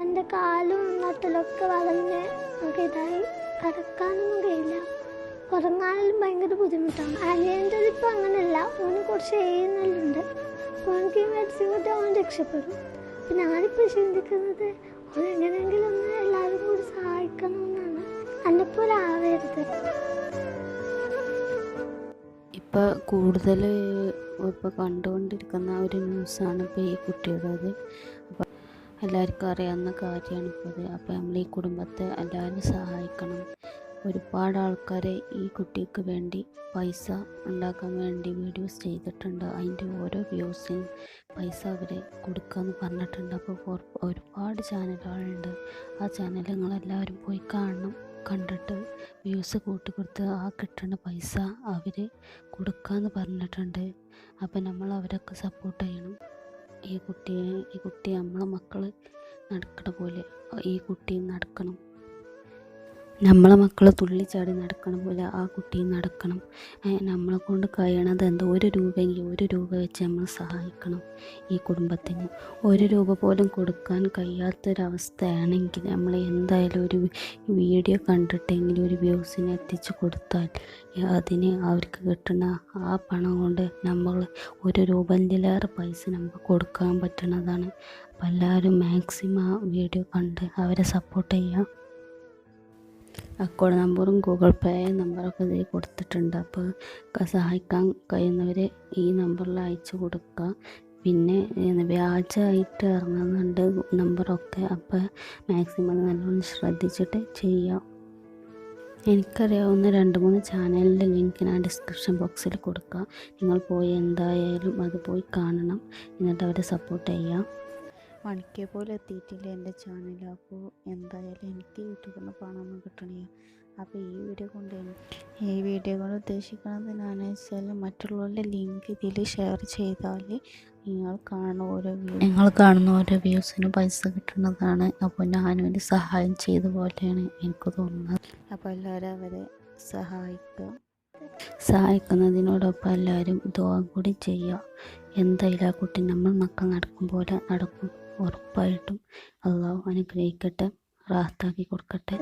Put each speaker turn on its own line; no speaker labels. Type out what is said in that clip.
എന്റെ കാലും നട്ടിലൊക്കെ വളഞ്ഞ് നമുക്ക് ഇതായി കിടക്കാനൊന്നും കഴിയില്ല. ഉറങ്ങാനും ഭയങ്കര ബുദ്ധിമുട്ടാണ്. അനിയന്റെ ഇപ്പം അങ്ങനെയല്ല ഓന് കുറച്ച് എഴുന്നല്ലുണ്ട് ഓനക്ക് ഈ മെഡിസിൻ കിട്ടി അവൻ രക്ഷപ്പെടും. അപ്പം ഞാനിപ്പോൾ ചിന്തിക്കുന്നത് ഓൻ എങ്ങനെയെങ്കിലും ഒന്ന് എല്ലാവരും കൂടി സഹായിക്കണമെന്നാണ് എന്നെപ്പോലാവരുത്
ഇപ്പോൾ കൂടുതൽ ഇപ്പോൾ കണ്ടുകൊണ്ടിരിക്കുന്ന ഒരു ന്യൂസാണ് ഇപ്പോൾ ഈ കുട്ടിയുടേത്. അപ്പോൾ എല്ലാവർക്കും അറിയാവുന്ന കാര്യമാണ് അത്. അപ്പോൾ നമ്മൾ ഈ കുടുംബത്തെ എല്ലാവരും സഹായിക്കണം. ഒരുപാട് ആൾക്കാർ ഈ കുട്ടിക്ക് വേണ്ടി പൈസ ഉണ്ടാക്കാൻ വേണ്ടി വീഡിയോസ് ചെയ്തിട്ടുണ്ട്. അതിന്റെ ഓരോ വ്യൂസിനും പൈസ അവർ കൊടുക്കാമെന്ന് പറഞ്ഞിട്ടുണ്ട്. അപ്പോൾ ഒരുപാട് ചാനലുകളുണ്ട്. ആ ചാനൽ നിങ്ങളെല്ലാവരും പോയി കാണണം. കണ്ടിട്ട് വ്യൂസ് കൂട്ടി കൊടുത്ത് ആ കിട്ടുന്ന പൈസ അവർ കൊടുക്കാമെന്ന് പറഞ്ഞിട്ടുണ്ട്. അപ്പോൾ നമ്മൾ അവരൊക്കെ സപ്പോർട്ട് ചെയ്യണം. ഈ കുട്ടിയെ ഈ കുട്ടി നമ്മളെ മക്കൾ നടക്കണ പോലെ ഈ കുട്ടിയും നടക്കണം. നമ്മളെ മക്കൾ തുള്ളിച്ചാടി നടക്കണ പോലെ ആ കുട്ടിയും നടക്കണം. നമ്മളെ കൊണ്ട് കഴിയണത് എന്തോ? ഒരു രൂപയെങ്കിൽ ഒരു രൂപ വെച്ച് നമ്മൾ സഹായിക്കണം ഈ കുടുംബത്തിന്. ഒരു രൂപ പോലും കൊടുക്കാൻ കഴിയാത്തൊരവസ്ഥയാണെങ്കിൽ നമ്മൾ എന്തായാലും ഒരു വീഡിയോ കണ്ടിട്ടെങ്കിലും ഒരു വ്യൂസിനെ എത്തിച്ചു കൊടുത്താൽ അതിന് അവർക്ക് കിട്ടുന്ന ആ പണം കൊണ്ട് നമ്മൾ ഒരു രൂപയിലേറെ പൈസ നമുക്ക് കൊടുക്കാൻ പറ്റുന്നതാണ് അപ്പോൾ എല്ലാവരും മാക്സിമം ആ വീഡിയോ കണ്ട് അവരെ സപ്പോർട്ട് ചെയ്യുക അക്കൗണ്ട് നമ്പറും ഗൂഗിൾ പേ നമ്പറൊക്കെ ഇതിൽ കൊടുത്തിട്ടുണ്ട്. അപ്പോൾ സഹായിക്കാൻ കഴിയുന്നവർ ഈ നമ്പറിൽ അയച്ചു കൊടുക്കുക. പിന്നെ വ്യാജമായിട്ട് ഇറങ്ങുന്നുണ്ട് നമ്പറൊക്കെ. അപ്പോൾ മാക്സിമം നല്ലോണം ശ്രദ്ധിച്ചിട്ട് ചെയ്യാം. എനിക്കറിയാവുന്ന രണ്ട് മൂന്ന് ചാനലിന്റെ ലിങ്ക് ഞാൻ ഡിസ്ക്രിപ്ഷൻ ബോക്സിൽ കൊടുക്കാം. നിങ്ങൾ പോയി എന്തായാലും അത് പോയി കാണണം. എന്നിട്ട് അവരെ സപ്പോർട്ട് ചെയ്യാം. മണിക്കെ പോലും എത്തിയിട്ടില്ല എന്റെ ചാനൽ അപ്പോൾ എന്തായാലും എനിക്ക് യൂട്യൂബിൽ നിന്ന് പണമൊന്നും കിട്ടണില്ല. അപ്പോൾ ഈ വീഡിയോ കൊണ്ട് ഈ വീഡിയോ കൊണ്ട് ഉദ്ദേശിക്കുന്നത് എന്നാന്ന് വെച്ചാൽ മറ്റുള്ളവരുടെ ലിങ്ക് ഇതിൽ ഷെയർ ചെയ്താൽ നിങ്ങൾ കാണുന്ന ഓരോ വ്യൂ നിങ്ങൾ കാണുന്ന ഓരോ വ്യൂസിന് പൈസ കിട്ടുന്നതാണ്. അപ്പോൾ ഞാനും ഒരു സഹായം ചെയ്ത പോലെയാണ് എനിക്ക് തോന്നുന്നത്. അപ്പോൾ എല്ലാവരും അവരെ സഹായിക്കുക. സഹായിക്കുന്നതിനോടൊപ്പം എല്ലാവരും ദോഹം കൂടി ചെയ്യുക. എന്തായാലും ആ കുട്ടി നമ്മൾ മക്കൾ നടക്കും പോലെ നടക്കും. ഉറപ്പായിട്ടും അള്ളാഹു അനുഗ്രഹിക്കട്ടെ റാഹത്താക്കി കൊടുക്കട്ടെ.